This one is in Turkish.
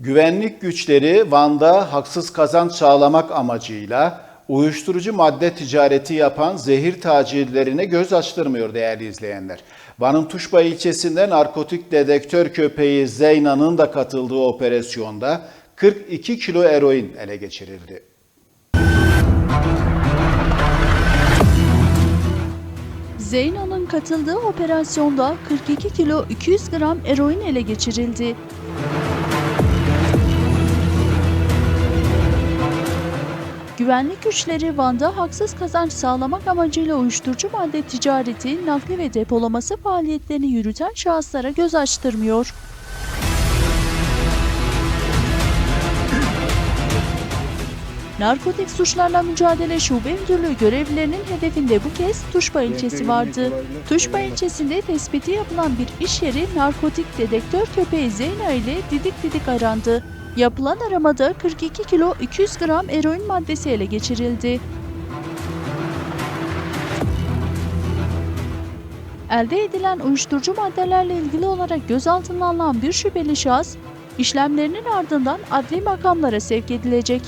Güvenlik güçleri Van'da haksız kazanç sağlamak amacıyla uyuşturucu madde ticareti yapan zehir tacirlerine göz açtırmıyor değerli izleyenler. Van'ın Tuşba ilçesinde narkotik dedektör köpeği Zeyna'nın da katıldığı operasyonda 42 kilo eroin ele geçirildi. Zeyna'nın katıldığı operasyonda 42 kilo 200 gram eroin ele geçirildi. Güvenlik güçleri Van'da haksız kazanç sağlamak amacıyla uyuşturucu madde ticareti, nakli ve depolaması faaliyetlerini yürüten şahıslara göz açtırmıyor. Narkotik suçlarla mücadele şube müdürlüğü görevlilerinin hedefinde bu kez Tuşba ilçesi vardı. Tuşba ilçesinde tespiti yapılan bir iş yeri narkotik dedektör köpeği Zeyna ile didik didik arandı. Yapılan aramada 42 kilo 200 gram eroin maddesi ele geçirildi. Elde edilen uyuşturucu maddelerle ilgili olarak gözaltına alınan bir şüpheli şahıs, işlemlerinin ardından adli makamlara sevk edilecek.